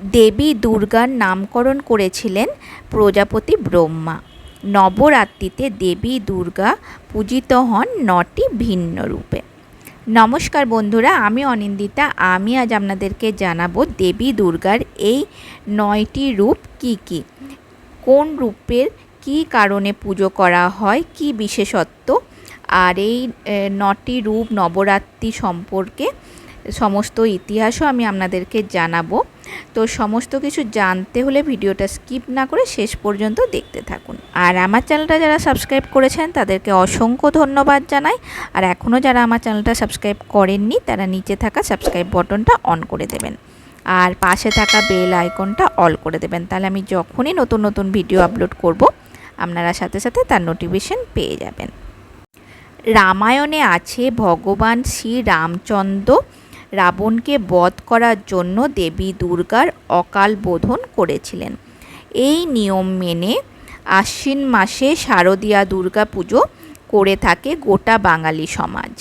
দেবী দুর্গার নামকরণ করেছিলেন প্রজাপতি ব্রহ্মা। নবরাত্রিতে দেবী দুর্গা পূজিত হন নটি ভিন্ন রূপে। নমস্কার বন্ধুরা, আমি অনিন্দিতা। আমি আজ আপনাদেরকে জানাব দেবী দুর্গার এই নয়টি রূপ কি কি? কোন রূপের কি কারণে পুজো করা হয়? কি বিশেষত্ব? আর এই নটি রূপ নবরাত্রি সম্পর্কে সমস্ত ইতিহাসও আমি আপনাদেরকে জানাব। তো সমস্ত কিছু জানতে হলে ভিডিওটা স্কিপ না করে শেষ পর্যন্ত দেখতে থাকুন। আর আমার চ্যানেলটা যারা সাবস্ক্রাইব করেছেন, তাদেরকে অসংখ্য ধন্যবাদ জানাই। আর এখনও যারা আমার চ্যানেলটা সাবস্ক্রাইব করেননি, তারা নিচে থাকা সাবস্ক্রাইব বটনটা অন করে দেবেন। আর পাশে থাকা বেল আইকনটা অল করে দেবেন। তাহলে আমি যখনই নতুন নতুন ভিডিও আপলোড করব, আপনারা সাথে সাথে তার নোটিফিকেশন পেয়ে যাবেন। রামায়ণে আছে, ভগবান শ্রী রামচন্দ্র রাবণকে বধ করার জন্য দেবী দুর্গার অকাল বোধন করেছিলেন। এই নিয়ম মেনে আশ্বিন মাসে শারদীয়া দুর্গা পুজো করে থাকে গোটা বাঙালি সমাজ।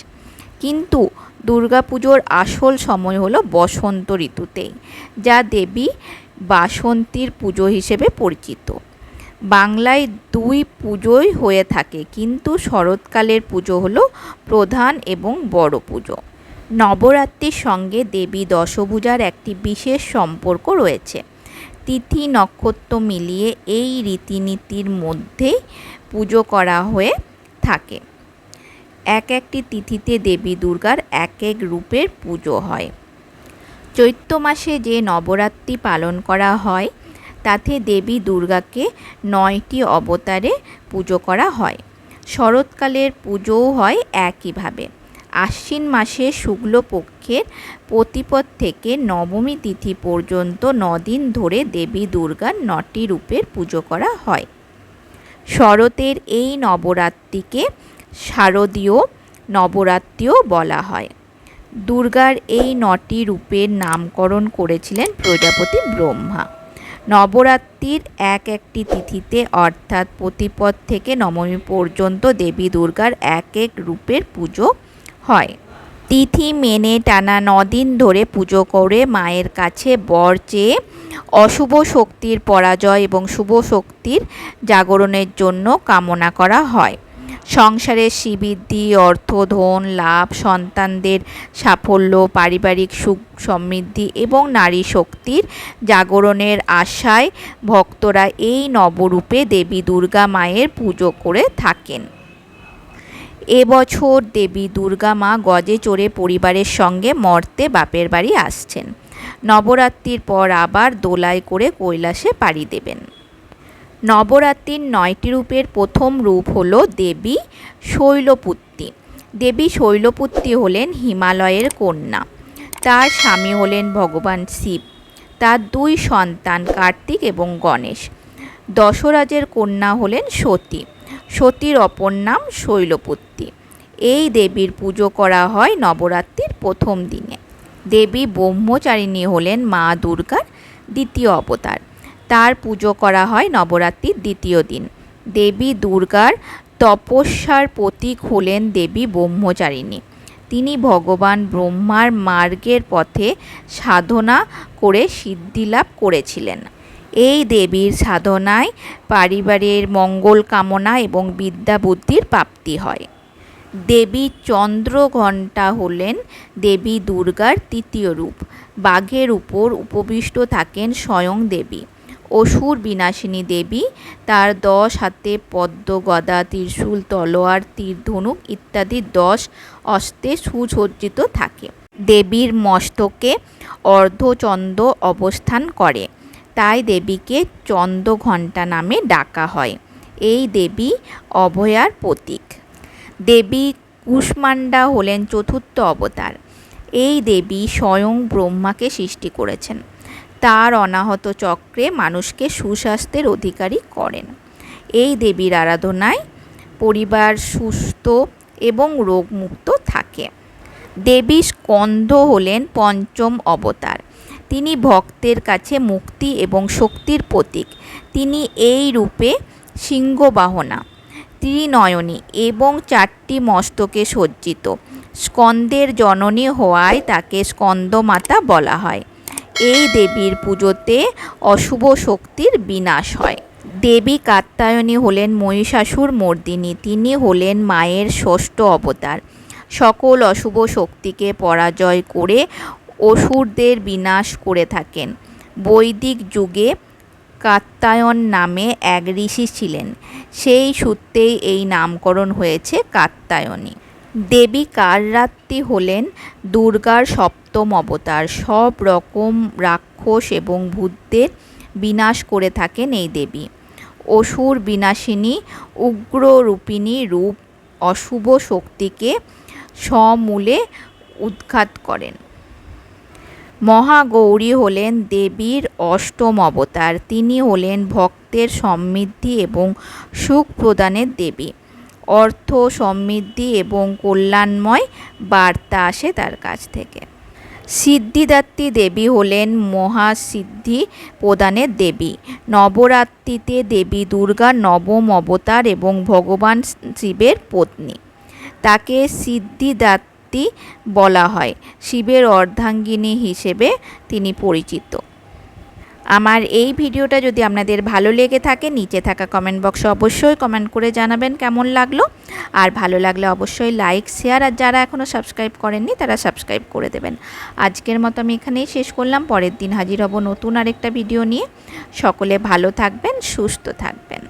কিন্তু দুর্গাপুজোর আসল সময় হলো বসন্ত ঋতুতেই যা দেবী বাসন্তীর পুজো হিসেবে পরিচিত। বাংলায় দুই পুজোই হয়ে থাকে, কিন্তু শরৎকালের পুজো হলো প্রধান এবং বড় পুজো। নবরাত্রির সঙ্গে দেবী দশভূজার একটি বিশেষ সম্পর্ক রয়েছে। তিথি নক্ষত্র মিলিয়ে এই রীতিনীতির মধ্যেই পুজো করা হয়ে থাকে। এক একটি তিথিতে দেবী দুর্গার এক এক রূপের পুজো হয়। চৈত্র মাসে যে নবরাত্রি পালন করা হয়, তাতে দেবী দুর্গাকে নয়টি অবতারে পুজো করা হয়। শরৎকালের পুজোও হয় একইভাবে। আশ্বিন মাসে শুক্লপক্ষের প্রতিপদ থেকে নবমী তিথি পর্যন্ত নদিন ধরে দেবী দুর্গার নটি রূপের পুজো করা হয়। শরতের এই নবরাত্রিকে শারদীয় নবরাত্রিও বলা হয়। দুর্গার এই নটি রূপের নামকরণ করেছিলেন প্রজাপতি ব্রহ্মা। নবরাত্রির এক একটি তিথিতে অর্থাৎ প্রতিপদ থেকে নবমী পর্যন্ত দেবী দুর্গার এক এক রূপের পুজো হয়। তিথি মেনে টানা নদিন ধরে পুজো করে মায়ের কাছে বর চেয়ে অশুভ শক্তির পরাজয় এবং শুভ শক্তির জাগরণের জন্য কামনা করা হয়। সংসারের শ্রীবৃদ্ধি, অর্থ, ধন, লাভ, সন্তানদের সাফল্য, পারিবারিক সুখ সমৃদ্ধি এবং নারী শক্তির জাগরণের আশায় ভক্তরা এই নবরূপে দেবী দুর্গা মায়ের পুজো করে থাকেন। এবছর দেবী দুর্গা মা গজে চড়ে পরিবারের সঙ্গে মর্তে বাপের বাড়ি আসছেন। নবরাত্রির পর আবার দোলায় করে কৈলাসে পাড়ি দেবেন। নবরাত্রির নয়টি রূপের প্রথম রূপ হল দেবী শৈলপুত্রী। দেবী শৈলপুত্রী হলেন হিমালয়ের কন্যা। তার স্বামী হলেন ভগবান শিব। তার দুই সন্তান কার্তিক এবং গণেশ। দশরাজের কন্যা হলেন সতী। সতীর অপর নাম শৈলপুত্রী। এই দেবীর পুজো করা হয় নবরাত্রির প্রথম দিনে। দেবী ব্রহ্মচারিণী হলেন মা দুর্গার দ্বিতীয় অবতার। তার পুজো করা হয় নবরাত্রির দ্বিতীয় দিন। দেবী দুর্গার তপস্যার প্রতীক হলেন দেবী ব্রহ্মচারিণী। তিনি ভগবান ব্রহ্মার মার্গের পথে সাধনা করে সিদ্ধিলাভ করেছিলেন। এই দেবীর সাধনায় পারিবারের মঙ্গল কামনা এবং বিদ্যা বুদ্ধির প্রাপ্তি হয়। দেবী চন্দ্রঘণ্টা হলেন দেবী দুর্গার তৃতীয় রূপ। বাঘের উপর উপবিষ্ট থাকেন স্বয়ং দেবী। অসুর বিনাশিনী দেবী, তার দশ হাতে পদ্ম, গদা, ত্রিশূল, তলোয়ার তীর ধনুক ইত্যাদি দশ অস্তে সুসজ্জিত থাকে। দেবীর মস্তকে অর্ধচন্দ্র অবস্থান করে। তাই দেবীকে চন্দ্রঘণ্টা নামে ডাকা হয়। এই দেবী অভয়ার প্রতীক। দেবী কুষ্মান্ডা হলেন চতুর্থ অবতার। এই দেবী স্বয়ং ব্রহ্মাকে সৃষ্টি করেছেন। তার অনাহত চক্রে মানুষকে সুস্বাস্থ্যের অধিকারী করেন। এই দেবীর আরাধনায় পরিবার সুস্থ এবং রোগমুক্ত থাকে। দেবী স্কন্ধ হলেন পঞ্চম অবতার। তিনি ভক্তের কাছে মুক্তি এবং শক্তির প্রতীক। তিনি এই রূপে সিংহবাহনা, ত্রিনয়নী এবং চারটি মস্তকে সজ্জিত। স্কন্দের জননী হওয়ায় তাকে স্কন্দমাতা বলা হয়। এই দেবীর পুজোতে অশুভ শক্তির বিনাশ হয়। দেবী কাত্যায়নী হলেন মহিষাসুর মর্দিনী, তিনি হলেন মায়ের ষষ্ঠ অবতার। সকল অশুভ শক্তিকে পরাজয় করে অসুরদের বিনাশ করে থাকেন। বৈদিক যুগে কাত্যায়ন নামে এক ঋষি ছিলেন। সেই সূত্রেই এই নামকরণ হয়েছে কাত্যায়নী। দেবী কাররাত্রি হলেন দুর্গার সপ্তম অবতার। সব রকম রাক্ষস এবং ভূতদের বিনাশ করে থাকেন এই দেবী। অসুর বিনাশিনী, উগ্ররূপিণী রূপ অশুভ শক্তিকে সমূলে উৎখাত করেন। মহাগৌরী হলেন দেবীর অষ্টম অবতার। তিনি হলেন ভক্তের সমৃদ্ধি এবং সুখ প্রদানের দেবী। অর্থ সমৃদ্ধি এবং কল্যাণময় বার্তা আসে তার কাছ থেকে। সিদ্ধিদাত্রী দেবী হলেন মহাসিদ্ধি প্রদানের দেবী। নবরাত্রিতে দেবী দুর্গা নবম অবতার এবং ভগবান শিবের পত্নী। তাকে সিদ্ধিদাত্রী বলা হয়। শিবের অর্ধাঙ্গিনী হিসেবে তিনি পরিচিত। আমার এই ভিডিওটা যদি আপনাদের ভালো লেগে থাকে, নিচে থাকা কমেন্ট বক্সে অবশ্যই কমেন্ট করে জানাবেন কেমন লাগল। আর ভালো লাগলে অবশ্যই লাইক শেয়ার আর যারা এখনও সাবস্ক্রাইব করেননি, তারা সাবস্ক্রাইব করে দেবেন। আজকের মতো আমি এখানেই শেষ করলাম। পরের দিন হাজির হব নতুন আরেকটা ভিডিও নিয়ে। সকলে ভালো থাকবেন, সুস্থ থাকবেন।